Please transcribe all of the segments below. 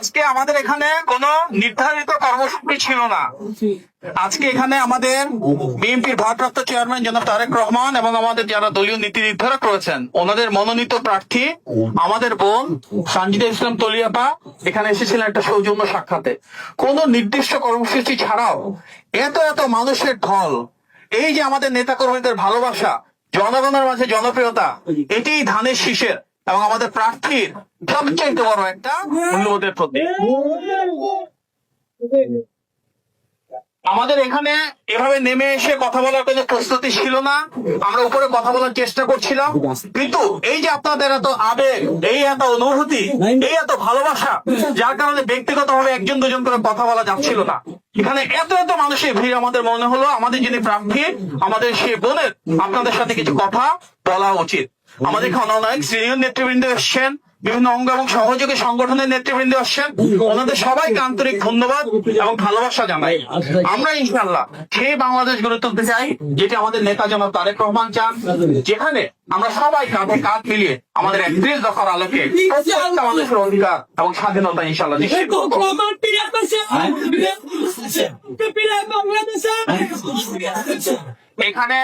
আজকে আমাদের এখানে কোনো নির্ধারিত কর্মসূচি ছিল না। আজকে এখানে আমাদের বিএনপির ভারপ্রাপ্ত চেয়ারম্যান জনাব তারেক রহমান এবং আমাদের যারা দলীয় নীতি নির্ধারক রয়েছেন ওনাদের মনোনীত প্রার্থী আমাদের বোন সানজিদা ইসলাম তলিয়াপা এখানে এসেছিলেন একটা সৌজন্য সাক্ষাতে। কোন নির্দিষ্ট কর্মসূচি ছাড়াও এত এত মানুষের ঢল এই যে আমাদের নেতা কর্মীদের ভালোবাসা জনগণের মাঝে জনপ্রিয়তা এটি ধানের শীষের এবং আমাদের প্রার্থীর সবচেয়ে বড় একটা মূল্যবোধের প্রতীক আমাদের এখানে এভাবে নেমে এসে কথা বলার কোনো প্রস্তুতি ছিল না। আমরা উপরে কথা বলার চেষ্টা করছিলাম। কিন্তু এই যে আপনাদের এত আবেগ, এই এত অনুভূতি, এই এত ভালোবাসা, যার কারণে ব্যক্তিগত ভাবে একজন দুজন করে কথা বলা যাচ্ছিল না। এখানে এত এত মানুষের ভিড় আমাদের মনে হলো। আমাদের যিনি প্রার্থী, আমাদের সেই বোনের আপনাদের সাথে কিছু কথা বলা উচিত। আমাদের এখানে অনেক সিনিয়র নেতৃবৃন্দ এসছেন বিভিন্ন অঙ্গ এবং সহযোগী সংগঠনের নেতৃবৃন্দ আসছেন ওনাদের সবাইকে আন্তরিক ধন্যবাদ এবং ভালোবাসা জানাই। আমরা ইনশাল্লাহ সেই বাংলাদেশ গড়ে তুলতে চাই যেটি আমাদের নেতা জনাব তারেক রহমান চান যেখানে আমরা সবাই কাঁধে কাঁধ মিলিয়ে আমাদের একত্রিশ দফার আলোকে প্রত্যেকটা মানুষের অধিকার এবং স্বাধীনতা ইনশাল্লাহ নিশ্চিত এখানে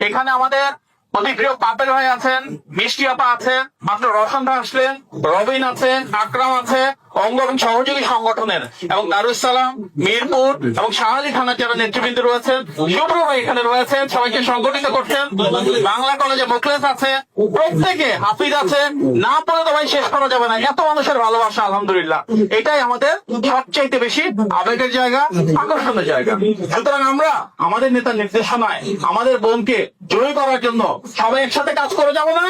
এখানে আমাদের অতি প্রিয় পাপের ভাই আছেন, মিষ্টি আপা আছে মাত্র রসন আসলেন, রবিন আছে আকরাম আছে অঙ্গ এবং সহযোগী সংগঠনের এবং দারুস সালাম মিরপুর এবং শাহালি থানার যারা নেতৃবৃন্দ রয়েছেন শুভ্র এখানে রয়েছেন, সবাইকে সংগঠিত করছেন। বাংলা কলেজে মুখলেস আছে, প্রত্যেকে হাফিজ আছে। না পড়ে তো ভাই শেষ করা যাবে না। এত মানুষের ভালোবাসা, আলহামদুলিল্লাহ। এটাই আমাদের সবচাইতে বেশি আবেগের জায়গা, আকর্ষণের জায়গা। সুতরাং আমরা, আমাদের নেতার নির্দেশনায়, আমাদের বোনকে জয়ী করার জন্য সবাই একসাথে কাজ করে যাব না?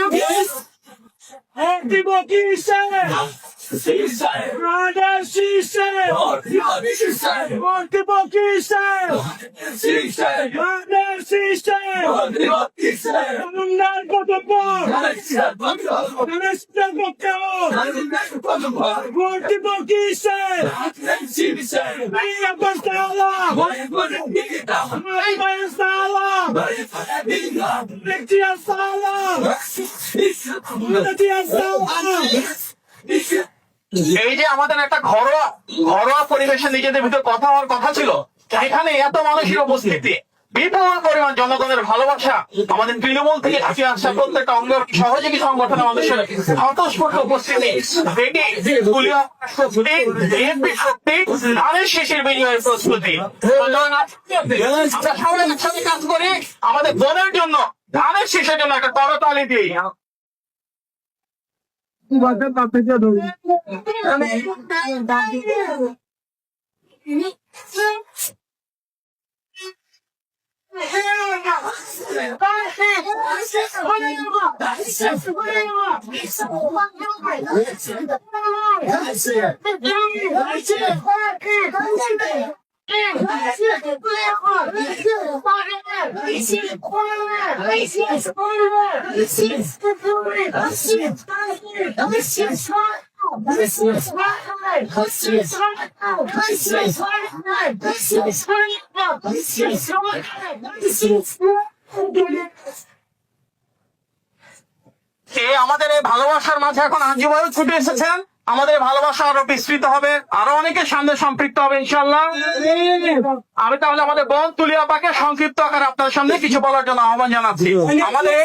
দিব কিসে রাধা শিশে দিব কিসে রাধা শিশে মুন্ডার কত পর গণেশের পক্ষে ভোট দিব কিসে এই অবস্থা আলাম এই বয়স আলাম দেখছি সালাম দেখছি সালাম এই যে আমাদের একটা ঘরোয়া ঘরোয়া পরিবেশে নিজেদের ভিতরে কথা হওয়ার কথা ছিল এখানে এত মানুষের উপস্থিতি। বিপুল পরিমাণ জনগণের ভালোবাসা আমাদের তৃণমূল থেকে ছুটে আসা প্রত্যেকটা অঙ্গ সহযোগী সংগঠনের মানুষের স্বতঃস্ফূর্ত উপস্থিতি শক্তি ধানের শেষের বিনিময়ের প্রস্তুতি। আমরা সবাই একসাথে কাজ করি আমাদের বোনের জন্য ধানের শেষের জন্য একটা করতালি দিই। বাজার পাতে যা ধরি That's it. আমাদের এই ভালোবাসার মাঝে এখন আঞ্জুবায়ু ছুটে এসেছেন? আমাদের ভালোবাসা আরও বিস্তৃত হবে আরও অনেকের সামনে সম্পৃক্ত হবে ইনশাল্লাহ আমি তাহলে আমাদের বোন তুলিয়াপাকে সংক্ষিপ্ত আকারে আপনার সামনে কিছু বলার জন্য আহ্বান জানাচ্ছি। আমাদের